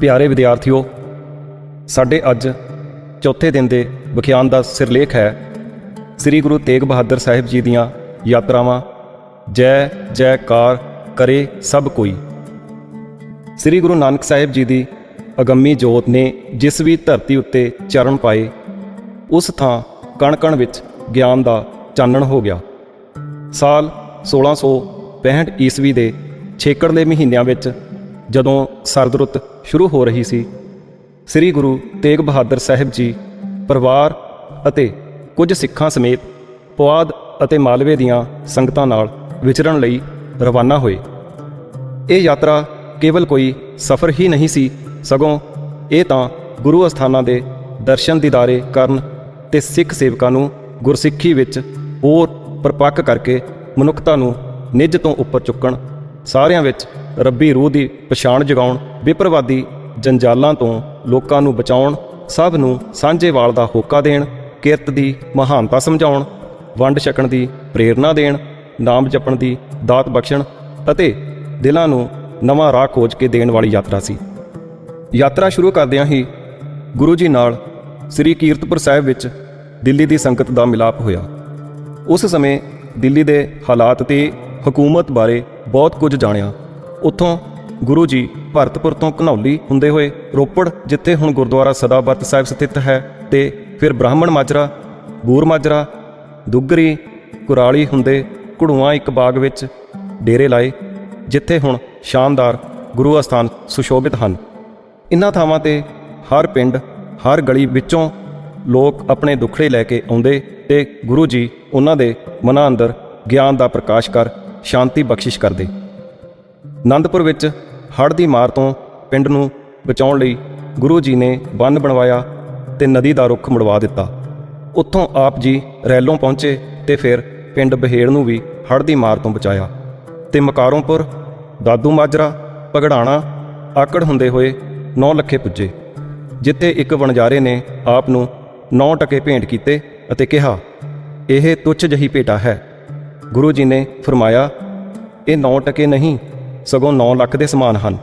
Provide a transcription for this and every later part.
ਪਿਆਰੇ ਵਿਦਿਆਰਥੀਓ, ਸਾਡੇ ਅੱਜ ਚੌਥੇ ਦਿਨ ਦੇ ਵਿਖਿਆਨ ਦਾ ਸਿਰਲੇਖ ਹੈ ਸ੍ਰੀ ਗੁਰੂ ਤੇਗ ਬਹਾਦਰ ਸਾਹਿਬ ਜੀ ਦੀਆਂ ਯਾਤਰਾਵਾਂ, ਜੈ, ਜੈਕਾਰ ਕਰੇ ਸਭ ਕੋਈ। ਸ੍ਰੀ ਗੁਰੂ ਨਾਨਕ ਸਾਹਿਬ ਜੀ ਦੀ ਅਗੰਮੀ ਜੋਤ ਨੇ ਜਿਸ ਵੀ ਧਰਤੀ ਉੱਤੇ ਚਰਨ ਪਾਏ, ਉਸ ਥਾਂ ਕਣ-ਕਣ ਵਿੱਚ ਗਿਆਨ ਦਾ ਚਾਨਣ ਹੋ ਗਿਆ। ਸਾਲ 1665 ਈਸਵੀ ਦੇ ਛੇਕੜਲੇ ਮਹੀਨਿਆਂ ਵਿੱਚ ਜਦੋਂ ਸਰਦ ਰੁੱਤ ਸ਼ੁਰੂ ਹੋ ਰਹੀ ਸੀ, ਸ੍ਰੀ ਗੁਰੂ ਤੇਗ ਬਹਾਦਰ ਸਾਹਿਬ ਜੀ, ਪਰਿਵਾਰ ਅਤੇ ਕੁਝ ਸਿੱਖਾਂ ਸਮੇਤ ਪੁਆਧ ਅਤੇ ਮਾਲਵੇ ਦੀਆਂ ਸੰਗਤਾਂ ਨਾਲ ਵਿਚਰਨ ਲਈ ਰਵਾਨਾ ਹੋਏ। ਇਹ ਯਾਤਰਾ ਕੇਵਲ ਕੋਈ ਸਫ਼ਰ ਹੀ ਨਹੀਂ ਸੀ, ਸਗੋਂ ਇਹ ਤਾਂ ਗੁਰੂ ਅਸਥਾਨਾਂ ਦੇ ਦਰਸ਼ਨ ਦੀਦਾਰੇ ਕਰਨ ਤੇ ਸਿੱਖ ਸੇਵਕਾਂ ਨੂੰ ਗੁਰਸਿੱਖੀ ਵਿੱਚ ਹੋਰ ਪਰਪੱਕ ਕਰਕੇ ਮਨੁੱਖਤਾ ਨੂੰ ਨਿੱਜ ਤੋਂ ਉੱਪਰ ਚੁੱਕਣ, ਸਾਰਿਆਂ ਵਿੱਚ ਰੱਬੀ ਰੂਹ ਦੀ ਪਛਾਣ ਜਗਾਉਣ ਵਿਪਰਵਾਦੀ ਜੰਜਾਲਾਂ ਤੋਂ ਲੋਕਾਂ ਨੂੰ ਬਚਾਉਣ, ਸਭ ਨੂੰ ਸਾਂਝੇਵਾਲ ਦਾ ਹੋਕਾ ਦੇਣ, ਕਿਰਤ ਦੀ ਮਹਾਨਤਾ ਸਮਝਾਉਣ, ਵੰਡ ਛਕਣ ਦੀ ਪ੍ਰੇਰਣਾ ਦੇਣ, ਨਾਮ ਜਪਣ ਦੀ ਦਾਤ ਬਖਸ਼ਣ ਅਤੇ ਦਿਲਾਂ ਨੂੰ ਨਵਾਂ ਰਾਹ ਖੋਜ ਕੇ ਦੇਣ ਵਾਲੀ ਯਾਤਰਾ ਸੀ। ਯਾਤਰਾ ਸ਼ੁਰੂ ਕਰਦਿਆਂ ਹੀ ਗੁਰੂ ਜੀ ਨਾਲ ਸ੍ਰੀ ਕੀਰਤਪੁਰ ਸਾਹਿਬ ਵਿੱਚ ਦਿੱਲੀ ਦੀ ਸੰਗਤ ਦਾ ਮਿਲਾਪ ਹੋਇਆ। ਉਸ ਸਮੇਂ ਦਿੱਲੀ ਦੇ ਹਾਲਾਤ ਤੇ ਹਕੂਮਤ ਬਾਰੇ ਬਹੁਤ ਕੁਝ ਜਾਣਿਆ। ਉੱਥੋਂ ਗੁਰੂ ਜੀ ਭਰਤਪੁਰ ਤੋਂ ਘਨੌਲੀ ਹੁੰਦੇ ਹੋਏ ਰੋਪੜ, ਜਿੱਥੇ ਹੁਣ ਗੁਰਦੁਆਰਾ ਸਦਾਬਤ ਸਾਹਿਬ ਸਥਿਤ ਹੈ ਤੇ ਫਿਰ ਬ੍ਰਾਹਮਣ ਮਾਜਰਾ, ਬੂਰ ਮਾਜਰਾ, ਦੁੱਗਰੀ, ਕੁਰਾਲੀ ਹੁੰਦੇ ਘੜੂਆਂ ਇੱਕ ਬਾਗ ਵਿੱਚ ਡੇਰੇ ਲਾਏ, ਜਿੱਥੇ ਹੁਣ ਸ਼ਾਨਦਾਰ ਗੁਰੂ ਅਸਥਾਨ ਸੁਸ਼ੋਭਿਤ ਹਨ। ਇਨ੍ਹਾਂ ਥਾਵਾਂ ਤੇ ਹਰ ਪਿੰਡ, ਹਰ ਗਲੀ ਵਿੱਚੋਂ ਲੋਕ ਆਪਣੇ ਦੁੱਖੜੇ ਲੈ ਕੇ ਆਉਂਦੇ ਤੇ ਗੁਰੂ ਜੀ ਉਹਨਾਂ ਦੇ ਮਨਾਂ ਅੰਦਰ ਗਿਆਨ ਦਾ ਪ੍ਰਕਾਸ਼ ਕਰ ਸ਼ਾਂਤੀ ਬਖਸ਼ਿਸ਼ ਕਰਦੇ। ਆਨੰਦਪੁਰ ਵਿੱਚ ਹੜ੍ਹ ਦੀ ਮਾਰ ਤੋਂ ਪਿੰਡ ਨੂੰ ਬਚਾਉਣ ਲਈ ਗੁਰੂ ਜੀ ਨੇ ਬੰਨ ਬਣਵਾਇਆ ਤੇ ਨਦੀ ਦਾ ਰੁੱਖ ਮੁੜਵਾ ਦਿੱਤਾ। ਉੱਥੋਂ ਆਪ ਜੀ ਰੈਲੋਂ ਪਹੁੰਚੇ ਤੇ ਫਿਰ ਪਿੰਡ ਬਹੇੜ ਨੂੰ ਵੀ ਹੜ੍ਹ ਦੀ ਮਾਰ ਤੋਂ ਬਚਾਇਆ। ਤੇ ਮਕਾਰੋਂਪੁਰ, ਦਾਦੂ ਮਾਜਰਾ ਪਗੜਾਣਾ ਆਕੜ ਹੁੰਦੇ ਹੋਏ ਨੌ ਲੱਖੇ ਪੁੱਜੇ, ਜਿੱਥੇ ਇੱਕ ਵਣਜਾਰੇ ਨੇ ਆਪ ਨੂੰ ਨੌ ਟਕੇ ਭੇਂਟ ਕੀਤੇ ਅਤੇ ਕਿਹਾ, ਇਹ ਤੁੱਛ ਜਹੀ ਭੇਟਾ ਹੈ। ਗੁਰੂ ਜੀ ਨੇ ਫਰਮਾਇਆ, ਇਹ ਨੌ ਟਕੇ ਨਹੀਂ ਸਗੋਂ 9 ਲੱਖ ਦੇ ਸਮਾਨ ਹਨ।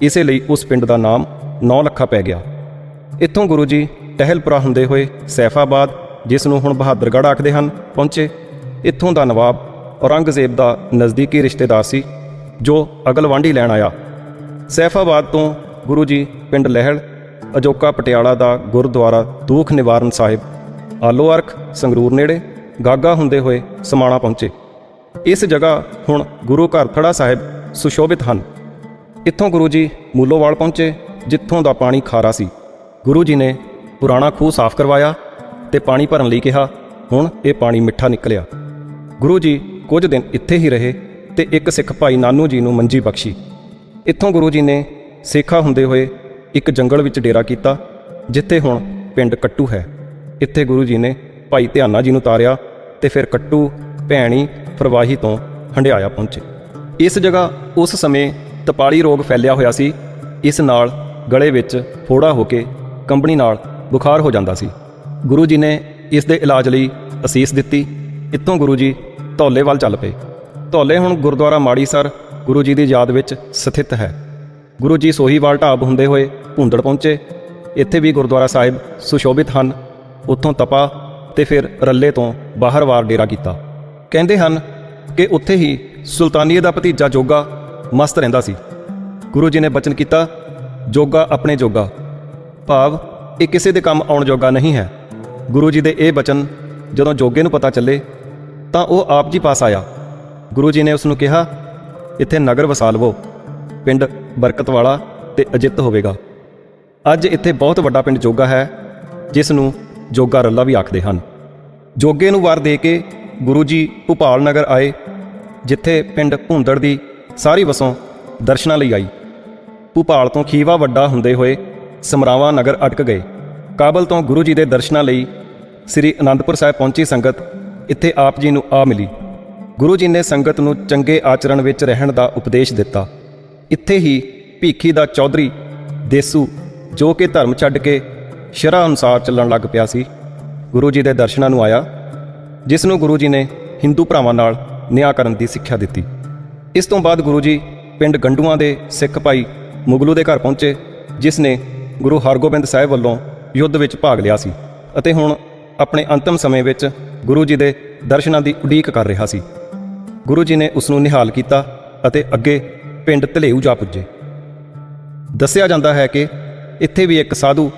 ਇਸੇ ਲਈ ਉਸ ਪਿੰਡ ਦਾ ਨਾਮ 9 ਲੱਖਾ ਪੈ ਗਿਆ। ਇੱਥੋਂ ਗੁਰੂ ਜੀ ਟਹਿਲਪੁਰਾ ਹੁੰਦੇ ਹੋਏ ਸੈਫਾਬਾਦ, ਜਿਸ ਨੂੰ ਹੁਣ ਬਹਾਦਰਗੜ੍ਹ ਆਖਦੇ ਹਨ, ਪਹੁੰਚੇ। ਇੱਥੋਂ ਦਾ ਨਵਾਬ ਔਰੰਗਜ਼ੇਬ ਦਾ ਨਜ਼ਦੀਕੀ ਰਿਸ਼ਤੇਦਾਰ ਸੀ, ਜੋ ਅਗਲਵਾਂਢੀ ਲੈਣ ਆਇਆ। ਸੈਫਾਬਾਦ ਤੋਂ ਗੁਰੂ ਜੀ ਪਿੰਡ ਲਹਿਲ, ਅਜੋਕਾ ਪਟਿਆਲਾ ਦਾ ਗੁਰਦੁਆਰਾ ਦੂਖ ਨਿਵਾਰਨ ਸਾਹਿਬ, ਆਲੋ ਅਰਖ, ਸੰਗਰੂਰ ਨੇੜੇ ਗਾਗਾ ਹੁੰਦੇ ਹੋਏ ਸਮਾਣਾ ਪਹੁੰਚੇ। ਇਸ ਜਗ੍ਹਾ ਹੁਣ ਗੁਰੂ ਘਰ ਥੜਾ ਸਾਹਿਬ ਸੁਸ਼ੋਭਿਤ ਹਨ। ਇੱਥੋਂ ਗੁਰੂ ਜੀ ਮੂਲੋਵਾਲ ਪਹੁੰਚੇ, ਜਿੱਥੋਂ ਦਾ ਪਾਣੀ ਖਾਰਾ ਸੀ। ਗੁਰੂ ਜੀ ਨੇ ਪੁਰਾਣਾ ਖੂਹ ਸਾਫ਼ ਕਰਵਾਇਆ ਤੇ ਪਾਣੀ ਭਰਨ ਲਈ ਕਿਹਾ, ਹੁਣ ਇਹ ਪਾਣੀ ਮਿੱਠਾ ਨਿਕਲਿਆ। ਗੁਰੂ ਜੀ ਕੁਝ ਦਿਨ ਇੱਥੇ ਹੀ ਰਹੇ ਤੇ ਇੱਕ ਸਿੱਖ ਭਾਈ ਨਾਨੂ ਜੀ ਨੂੰ ਮੰਜੀ ਬਖਸ਼ੀ। ਇੱਥੋਂ ਗੁਰੂ ਜੀ ਨੇ ਸੇਖਾ ਹੁੰਦੇ ਹੋਏ ਇੱਕ ਜੰਗਲ ਵਿੱਚ ਡੇਰਾ ਕੀਤਾ, ਜਿੱਥੇ ਹੁਣ ਪਿੰਡ ਕੱਟੂ ਹੈ। ਇੱਥੇ ਗੁਰੂ ਜੀ ਨੇ ਭਾਈ ਧਿਆਨਾ ਜੀ ਨੂੰ ਤਾਰਿਆ ਤੇ ਫਿਰ ਕੱਟੂ, ਭੈਣੀ, ਫਰਵਾਹੀ ਤੋਂ ਹੰਡਿਆਇਆ ਪਹੁੰਚੇ। ਇਸ ਜਗ੍ਹਾ ਉਸ ਸਮੇਂ ਤਪਾਲੀ ਰੋਗ ਫੈਲਿਆ ਹੋਇਆ ਸੀ। ਇਸ ਨਾਲ ਗਲੇ ਵਿੱਚ ਫੋੜਾ ਹੋ ਕੇ ਕੰਬਣੀ ਨਾਲ ਬੁਖਾਰ ਹੋ ਜਾਂਦਾ ਸੀ। ਗੁਰੂ ਜੀ ਨੇ ਇਸ ਦੇ ਇਲਾਜ ਲਈ ਅਸੀਸ ਦਿੱਤੀ। ਇੱਥੋਂ ਗੁਰੂ ਜੀ ਧੌਲੇ ਵੱਲ ਚੱਲ ਪਏ। ਧੌਲੇ ਹੁਣ ਗੁਰਦੁਆਰਾ ਮਾੜੀ ਸਰ ਗੁਰੂ ਜੀ ਦੀ ਯਾਦ ਵਿੱਚ ਸਥਿਤ ਹੈ। ਗੁਰੂ ਜੀ ਸੋਹੀਵਾਲ ਢਾਬ ਹੁੰਦੇ ਹੋਏ ਭੁੰਦੜ ਪਹੁੰਚੇ। ਇੱਥੇ ਵੀ ਗੁਰਦੁਆਰਾ ਸਾਹਿਬ ਸੁਸ਼ੋਭਿਤ ਹਨ। ਉੱਥੋਂ ਤਪਾ ਤੇ ਫਿਰ ਰੱਲੇ ਤੋਂ ਬਾਹਰਵਾਰ ਡੇਰਾ ਕੀਤਾ। ਕਹਿੰਦੇ ਹਨ ਕਿ ਉੱਥੇ ਹੀ ਸੁਲਤਾਨੀਏ ਦਾ ਭਤੀਜਾ ਜੋਗਾ ਮਸਤ ਰਹਿੰਦਾ ਸੀ। ਗੁਰੂ ਜੀ ਨੇ ਬਚਨ ਕੀਤਾ, ਜੋਗਾ ਆਪਣੇ ਜੋਗਾ। ਭਾਵ, ਇਹ ਕਿਸੇ ਦੇ ਕੰਮ ਆਉਣ ਜੋਗਾ ਨਹੀਂ ਹੈ। ਗੁਰੂ ਜੀ ਦੇ ਇਹ ਬਚਨ ਜਦੋਂ ਜੋਗੇ ਨੂੰ ਪਤਾ ਚੱਲੇ, ਤਾਂ ਉਹ ਆਪ ਜੀ ਪਾਸ ਆਇਆ। ਗੁਰੂ ਜੀ ਨੇ ਉਸ ਨੂੰ ਕਿਹਾ, ਇੱਥੇ ਨਗਰ ਵਸਾ ਲਵੋ ਪਿੰਡ ਬਰਕਤ ਵਾਲਾ ਤੇ ਅਜਿੱਤ ਹੋਵੇਗਾ। ਅੱਜ ਇੱਥੇ ਬਹੁਤ ਵੱਡਾ ਪਿੰਡ ਜੋਗਾ ਹੈ, ਜਿਸ ਨੂੰ ਜੋਗਾ ਰੱਲਾ ਵੀ ਆਖਦੇ ਹਨ। ਜੋਗੇ ਨੂੰ ਵਾਰ ਦੇ ਕੇ ਗੁਰੂ ਜੀ ਭੁਪਾਲ ਨਗਰ ਆਏ। ਜਿੱਥੇ ਪਿੰਡ ਭੁੰਦੜ ਦੀ ਸਾਰੀ ਵਸੋਂ ਦਰਸ਼ਨਾਂ ਲਈ ਆਈ। ਭੂਪਾਲ ਤੋਂ ਖੀਵਾ ਵੱਡਾ ਹੁੰਦੇ ਹੋਏ ਸਮਰਾਵਾ ਨਗਰ ਅਟਕ ਗਏ। ਕਾਬਲ ਤੋਂ ਗੁਰੂ ਜੀ ਦੇ ਦਰਸ਼ਨਾਂ ਲਈ ਸ੍ਰੀ ਅਨੰਦਪੁਰ ਸਾਹਿਬ ਪਹੁੰਚੀ ਸੰਗਤ ਇੱਥੇ ਆਪ ਜੀ ਨੂੰ ਆ ਮਿਲੀ। ਗੁਰੂ ਜੀ ਨੇ ਸੰਗਤ ਨੂੰ ਚੰਗੇ ਆਚਰਣ ਵਿੱਚ ਰਹਿਣ ਦਾ ਉਪਦੇਸ਼ ਦਿੱਤਾ। ਇੱਥੇ ਹੀ ਭੀਖੀ ਦਾ ਚੌਧਰੀ ਦੇਸੂ, ਜੋ ਕਿ ਧਰਮ ਛੱਡ ਕੇ ਸ਼ਰਾ ਅਨੁਸਾਰ ਚੱਲਣ ਲੱਗ ਪਿਆ ਸੀ, ਗੁਰੂ ਜੀ ਦੇ ਦਰਸ਼ਨਾਂ ਨੂੰ ਆਇਆ, ਜਿਸ ਨੂੰ ਗੁਰੂ ਜੀ ਨੇ ਹਿੰਦੂ ਭਰਾਵਾਂ ਨਾਲ ਨਿਆਂ ਕਰਨ ਦੀ ਸਿੱਖਿਆ ਦਿੱਤੀ। ਇਸ ਤੋਂ ਬਾਅਦ ਗੁਰੂ ਜੀ ਪਿੰਡ ਗੰਡੂਆਂ ਦੇ ਸਿੱਖ ਭਾਈ ਮੁਗਲੂ ਦੇ ਘਰ ਪਹੁੰਚੇ, ਜਿਸ ਨੇ ਗੁਰੂ ਹਰਗੋਬਿੰਦ ਸਾਹਿਬ ਵੱਲੋਂ ਯੁੱਧ ਵਿੱਚ ਭਾਗ ਲਿਆ ਸੀ ਅਤੇ ਹੁਣ ਆਪਣੇ ਅੰਤਮ ਸਮੇਂ ਵਿੱਚ ਗੁਰੂ ਜੀ ਦੇ ਦਰਸ਼ਨਾਂ ਦੀ ਉਡੀਕ ਕਰ ਰਿਹਾ ਸੀ। ਗੁਰੂ ਜੀ ਨੇ ਉਸ ਨੂੰ ਨਿਹਾਲ ਕੀਤਾ ਅਤੇ ਅੱਗੇ ਪਿੰਡ ਧਲੇਊ ਜਾ ਪੁੱਜੇ। ਦੱਸਿਆ ਜਾਂਦਾ ਹੈ ਕਿ ਇੱਥੇ ਵੀ ਇੱਕ ਸਾਧੂ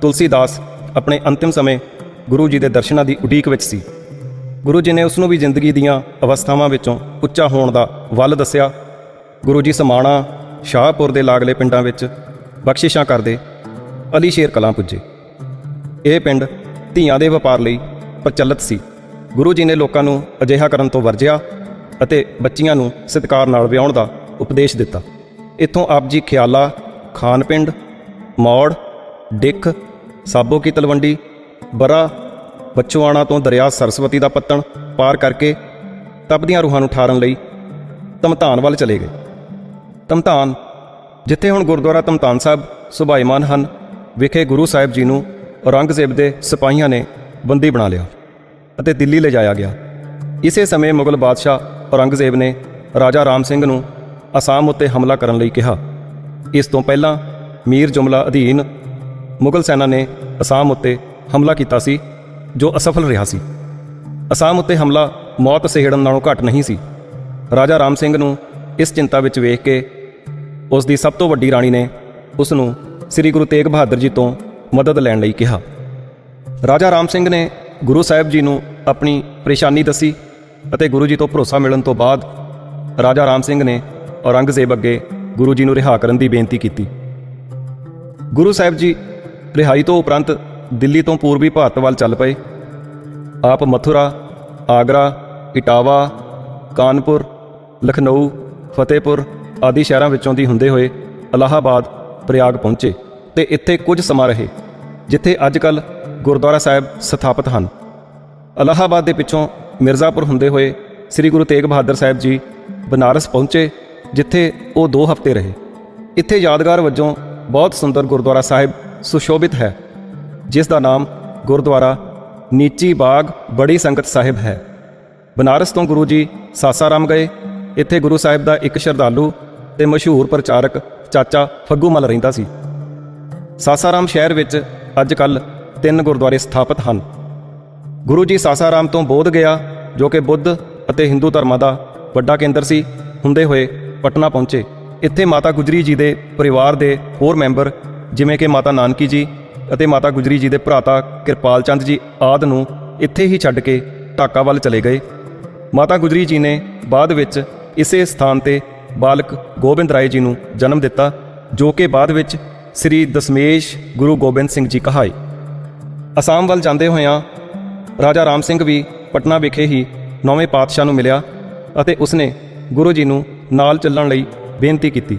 ਤੁਲਸੀਦਾਸ ਆਪਣੇ ਅੰਤਿਮ ਸਮੇਂ ਗੁਰੂ ਜੀ ਦੇ ਦਰਸ਼ਨਾਂ ਦੀ ਉਡੀਕ ਵਿੱਚ ਸੀ। ਗੁਰੂ ਜੀ ਨੇ ਉਸ ਨੂੰ ਵੀ ਜ਼ਿੰਦਗੀ ਦੀਆਂ ਅਵਸਥਾਵਾਂ ਵਿੱਚੋਂ ਉੱਚਾ ਹੋਣ ਦਾ ਵੱਲ ਦੱਸਿਆ। ਗੁਰੂ ਜੀ ਸਮਾਣਾ, ਸ਼ਾਹਪੁਰ ਦੇ ਲਾਗਲੇ ਪਿੰਡਾਂ ਵਿੱਚ ਬਖਸ਼ਿਸ਼ਾਂ ਕਰਦੇ ਅਲੀ ਸ਼ੇਰ ਕਲਾਂ ਪੁੱਜੇ। ਇਹ ਪਿੰਡ ਧੀਆਂ ਦੇ ਵਪਾਰ ਲਈ ਪ੍ਰਚਲਿਤ ਸੀ। ਗੁਰੂ ਜੀ ਨੇ ਲੋਕਾਂ ਨੂੰ ਅਜਿਹਾ ਕਰਨ ਤੋਂ ਵਰਜਿਆ ਅਤੇ ਬੱਚੀਆਂ ਨੂੰ ਸਤਿਕਾਰ ਨਾਲ ਵਿਆਹਣ ਦਾ ਉਪਦੇਸ਼ ਦਿੱਤਾ। ਇੱਥੋਂ ਆਪ ਜੀ ਖਿਆਲਾ ਖਾਨ ਪਿੰਡ ਮੌੜ, ਡਿੱਖ, ਸਾਬੋ ਕੀ ਤਲਵੰਡੀ, ਬਰਾ ਬਚਵਾਣਾ ਤੋਂ ਦਰਿਆ ਸਰਸਵਤੀ ਦਾ ਪੱਤਣ ਪਾਰ ਕਰਕੇ ਤਪਦੀਆਂ ਰੂਹਾਂ ਨੂੰ ਠਾਰਨ ਲਈ ਤਮਤਾਨ ਵੱਲ ਚਲੇ ਗਏ। ਤਮਤਾਨ, ਜਿੱਥੇ ਹੁਣ ਗੁਰਦੁਆਰਾ ਤਮਤਾਨ ਸਾਹਿਬ ਸੁਭਾਈਮਾਨ ਹਨ, ਵਿਖੇ ਗੁਰੂ ਸਾਹਿਬ ਜੀ ਨੂੰ ਔਰੰਗਜ਼ੇਬ ਦੇ ਸਿਪਾਹੀਆਂ ਨੇ ਬੰਦੀ ਬਣਾ ਲਿਆ ਅਤੇ ਦਿੱਲੀ ਲਿਜਾਇਆ ਗਿਆ। ਇਸੇ ਸਮੇਂ ਮੁਗਲ ਬਾਦਸ਼ਾਹ ਔਰੰਗਜ਼ੇਬ ਨੇ ਰਾਜਾ ਰਾਮ ਸਿੰਘ ਨੂੰ ਅਸਾਮ ਉੱਤੇ ਹਮਲਾ ਕਰਨ ਲਈ ਕਿਹਾ। ਇਸ ਤੋਂ ਪਹਿਲਾਂ ਮੀਰ ਜੁਮਲਾ ਅਧੀਨ ਮੁਗਲ ਸੈਨਾ ਨੇ ਅਸਾਮ ਉੱਤੇ ਹਮਲਾ ਕੀਤਾ ਸੀ। ਜੋ ਅਸਫਲ ਰਿਹਾ ਸੀ। ਅਸਾਮ ਉੱਤੇ ਹਮਲਾ ਮੌਤ ਸਹਿੜਨ ਨਾਲੋਂ ਘੱਟ ਨਹੀਂ ਸੀ। ਰਾਜਾ ਰਾਮ ਸਿੰਘ ਨੂੰ ਇਸ ਚਿੰਤਾ ਵਿੱਚ ਵੇਖ ਕੇ ਉਸ ਦੀ ਸਭ ਤੋਂ ਵੱਡੀ ਰਾਣੀ ਨੇ ਉਸ ਨੂੰ ਸ੍ਰੀ ਗੁਰੂ ਤੇਗ ਬਹਾਦਰ ਜੀ ਤੋਂ ਮਦਦ ਲੈਣ ਲਈ ਕਿਹਾ। ਰਾਜਾ ਰਾਮ ਸਿੰਘ ਨੇ ਗੁਰੂ ਸਾਹਿਬ ਜੀ ਨੂੰ ਆਪਣੀ ਪਰੇਸ਼ਾਨੀ ਦੱਸੀ ਅਤੇ ਗੁਰੂ ਜੀ ਤੋਂ ਭਰੋਸਾ ਮਿਲਣ ਤੋਂ ਬਾਅਦ ਰਾਜਾ ਰਾਮ ਸਿੰਘ ਨੇ ਔਰੰਗਜ਼ੇਬ ਅੱਗੇ ਗੁਰੂ ਜੀ ਨੂੰ ਰਿਹਾ ਕਰਨ ਦੀ ਬੇਨਤੀ ਕੀਤੀ। ਗੁਰੂ ਸਾਹਿਬ ਜੀ ਰਿਹਾਈ ਤੋਂ ਉਪਰੰਤ ਦਿੱਲੀ ਤੋਂ ਪੂਰਬੀ ਭਾਰਤ ਵੱਲ ਚੱਲ ਪਏ। ਆਪ ਮਥੁਰਾ, ਆਗਰਾ, ਇਟਾਵਾ, ਕਾਨਪੁਰ, ਲਖਨਊ, ਫਤਿਹਪੁਰ ਆਦਿ ਸ਼ਹਿਰਾਂ ਵਿੱਚੋਂ ਦੀ ਹੁੰਦੇ ਹੋਏ ਅਲਾਹਾਬਾਦ, ਪ੍ਰਯਾਗ ਪਹੁੰਚੇ ਤੇ ਇੱਥੇ ਕੁਝ ਸਮਾਂ ਰਹੇ, ਜਿੱਥੇ ਅੱਜ-ਕੱਲ ਗੁਰਦੁਆਰਾ ਸਾਹਿਬ ਸਥਾਪਿਤ ਹਨ। ਅਲਾਹਾਬਾਦ ਦੇ ਪਿੱਛੋਂ ਮਿਰਜ਼ਾਪੁਰ ਹੁੰਦੇ ਹੋਏ ਸ੍ਰੀ ਗੁਰੂ ਤੇਗ ਬਹਾਦਰ ਸਾਹਿਬ ਜੀ ਬਨਾਰਸ ਪਹੁੰਚੇ, ਜਿੱਥੇ ਉਹ 2 ਹਫ਼ਤੇ ਰਹੇ। ਇੱਥੇ ਯਾਦਗਾਰ ਵਜੋਂ ਬਹੁਤ ਸੁੰਦਰ ਗੁਰਦੁਆਰਾ ਸਾਹਿਬ ਸੁਸ਼ੋਭਿਤ ਹੈ। ਜਿਸ ਦਾ ਨਾਮ ਗੁਰਦੁਆਰਾ ਨੀਚੀ ਬਾਗ ਬੜੀ ਸੰਗਤ ਸਾਹਿਬ ਹੈ। ਬਨਾਰਸ ਤੋਂ ਗੁਰੂ ਜੀ ਸਾਸਾਰਾਮ ਗਏ। ਇੱਥੇ ਗੁਰੂ ਸਾਹਿਬ ਦਾ ਇੱਕ ਸ਼ਰਧਾਲੂ ਤੇ ਮਸ਼ਹੂਰ ਪ੍ਰਚਾਰਕ ਚਾਚਾ ਫੱਗੂ ਮਲ ਰਹਿੰਦਾ ਸੀ। ਸਾਸਾਰਾਮ ਸ਼ਹਿਰ ਵਿੱਚ ਅੱਜ ਕੱਲ ਤਿੰਨ ਗੁਰਦੁਆਰੇ ਸਥਾਪਿਤ ਹਨ। ਗੁਰੂ ਜੀ ਸਾਸਾਰਾਮ ਤੋਂ ਬੋਧ ਗਿਆ, ਜੋ ਕਿ ਬੁੱਧ ਅਤੇ ਹਿੰਦੂ ਧਰਮਾਂ ਦਾ ਵੱਡਾ ਕੇਂਦਰ ਸੀ, ਹੁੰਦੇ ਹੋਏ ਪਟਨਾ ਪਹੁੰਚੇ। ਇੱਥੇ ਮਾਤਾ ਗੁਜਰੀ ਜੀ ਦੇ ਪਰਿਵਾਰ ਦੇ ਹੋਰ ਮੈਂਬਰ ਜਿਵੇਂ ਕਿ ਮਾਤਾ ਨਾਨਕੀ ਜੀ ਅਤੇ ਮਾਤਾ ਗੁਜਰੀ ਜੀ ਦੇ ਭਰਾਤਾ ਕਿਰਪਾਲ ਚੰਦ ਜੀ ਆਦ ਨੂੰ ਇੱਥੇ ਹੀ ਛੱਡ ਕੇ ਢਾਕਾ ਵੱਲ ਚਲੇ ਗਏ। ਮਾਤਾ ਗੁਜਰੀ ਜੀ ਨੇ ਬਾਅਦ ਵਿੱਚ ਇਸੇ ਸਥਾਨ ਤੇ ਬਾਲਕ ਗੋਬਿੰਦ ਰਾਏ ਜੀ ਨੂੰ ਜਨਮ ਦਿੱਤਾ, ਜੋ ਕਿ ਬਾਅਦ ਵਿੱਚ ਸ੍ਰੀ ਦਸਮੇਸ਼ ਗੁਰੂ ਗੋਬਿੰਦ ਸਿੰਘ ਜੀ ਕਹਾਏ। ਅਸਾਮ ਵੱਲ ਜਾਂਦੇ ਹੋਇਆਂ ਰਾਜਾ ਰਾਮ ਸਿੰਘ ਵੀ ਪਟਨਾ ਵਿਖੇ ਹੀ ਨੌਵੇਂ ਪਾਤਸ਼ਾਹ ਨੂੰ ਮਿਲਿਆ ਅਤੇ ਉਸਨੇ ਗੁਰੂ ਜੀ ਨੂੰ ਨਾਲ ਚੱਲਣ ਲਈ ਬੇਨਤੀ ਕੀਤੀ,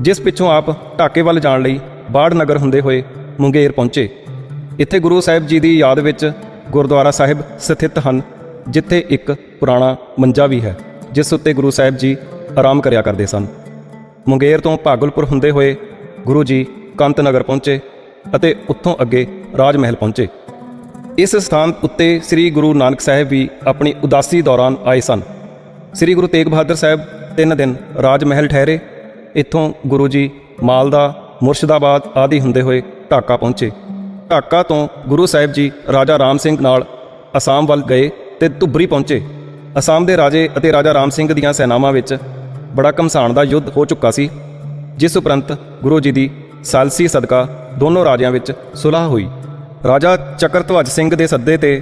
ਜਿਸ ਪਿੱਛੋਂ ਆਪ ਢਾਕੇ ਵੱਲ ਜਾਣ ਲਈ ਬਾੜ ਨਗਰ ਹੁੰਦੇ ਹੋਏ ਮੁੰਗੇਰ ਪਹੁੰਚੇ। ਇੱਥੇ ਗੁਰੂ ਸਾਹਿਬ ਜੀ ਦੀ ਯਾਦ ਵਿੱਚ ਗੁਰਦੁਆਰਾ ਸਾਹਿਬ ਸਥਿਤ ਹਨ, ਜਿੱਥੇ ਇੱਕ ਪੁਰਾਣਾ ਮੰਜਾ ਵੀ ਹੈ, ਜਿਸ ਉੱਤੇ ਗੁਰੂ ਸਾਹਿਬ ਜੀ ਆਰਾਮ ਕਰਿਆ ਕਰਦੇ ਸਨ। ਮੁੰਗੇਰ ਤੋਂ ਭਾਗਲਪੁਰ ਹੁੰਦੇ ਹੋਏ ਗੁਰੂ ਜੀ ਕੰਤ ਨਗਰ ਪਹੁੰਚੇ ਅਤੇ ਉੱਥੋਂ ਅੱਗੇ ਰਾਜ ਮਹਿਲ ਪਹੁੰਚੇ। ਇਸ ਸਥਾਨ ਉੱਤੇ ਸ੍ਰੀ ਗੁਰੂ ਨਾਨਕ ਸਾਹਿਬ ਵੀ ਆਪਣੀ ਉਦਾਸੀ ਦੌਰਾਨ ਆਏ ਸਨ। ਸ੍ਰੀ ਗੁਰੂ ਤੇਗ ਬਹਾਦਰ ਸਾਹਿਬ ਤਿੰਨ ਦਿਨ ਰਾਜ ਮਹਿਲ ਠਹਿਰੇ। ਇੱਥੋਂ ਗੁਰੂ ਜੀ ਮਾਲਦਾ, ਮੁਰਸ਼ਿਦਾਬਾਦ ਆਦਿ ਹੁੰਦੇ ਹੋਏ ਢਾਕਾ ਪਹੁੰਚੇ। ਢਾਕਾ ਤੋਂ ਗੁਰੂ ਸਾਹਿਬ ਜੀ ਰਾਜਾ ਰਾਮ ਸਿੰਘ ਨਾਲ ਅਸਾਮ ਵੱਲ ਗਏ ਤੇ ਧੁਬਰੀ ਪਹੁੰਚੇ। ਅਸਾਮ ਦੇ ਰਾਜੇ ਅਤੇ ਰਾਜਾ ਰਾਮ ਸਿੰਘ ਦੀਆਂ ਸੈਨਾਵਾਂ ਵਿੱਚ ਬੜਾ ਘਮਸਾਣ ਦਾ ਯੁੱਧ ਹੋ ਚੁੱਕਾ ਸੀ, ਜਿਸ ਉਪਰੰਤ ਗੁਰੂ ਜੀ ਦੀ ਸਾਲਸੀ ਸਦਕਾ ਦੋਨੋਂ ਰਾਜਿਆਂ ਵਿੱਚ ਸੁਲ੍ਹਾ ਹੋਈ। ਰਾਜਾ ਚੱਕਰਧਵਜ ਸਿੰਘ ਦੇ ਸੱਦੇ ਤੇ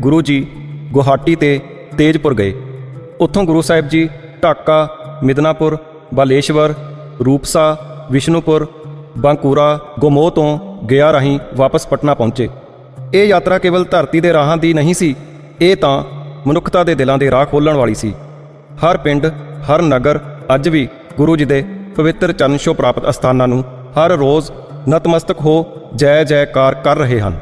ਗੁਰੂ ਜੀ ਗੁਹਾਟੀ ਤੇ ਤੇਜਪੁਰ ਗਏ। ਉੱਥੋਂ ਗੁਰੂ ਸਾਹਿਬ ਜੀ ਢਾਕਾ, ਮਿਦਨਾਪੁਰ, ਬਾਲੇਸ਼ਵਰ, ਰੂਪਸਾ, ਵਿਸ਼ਨੂਪੁਰ ਬਾਂਕੂਰਾ ਗੋਮੋਹ ਤੋਂ ਗਿਆ ਰਾਹੀਂ ਵਾਪਸ ਪਟਨਾ ਪਹੁੰਚੇ। ਇਹ ਯਾਤਰਾ ਕੇਵਲ ਧਰਤੀ ਦੇ ਰਾਹਾਂ ਦੀ ਨਹੀਂ ਸੀ, ਇਹ ਤਾਂ ਮਨੁੱਖਤਾ ਦੇ ਦਿਲਾਂ ਦੇ ਰਾਹ ਖੋਲਣ ਵਾਲੀ ਸੀ। ਹਰ ਪਿੰਡ, ਹਰ ਨਗਰ ਅੱਜ ਵੀ ਗੁਰੂ ਜੀ ਦੇ ਪਵਿੱਤਰ ਚਰਨ ਛੋਹ ਪ੍ਰਾਪਤ ਅਸਥਾਨਾਂ ਨੂੰ ਹਰ ਰੋਜ਼ ਨਤਮਸਤਕ ਹੋ ਜੈ ਜੈਕਾਰ ਕਰ ਰਹੇ ਹਨ।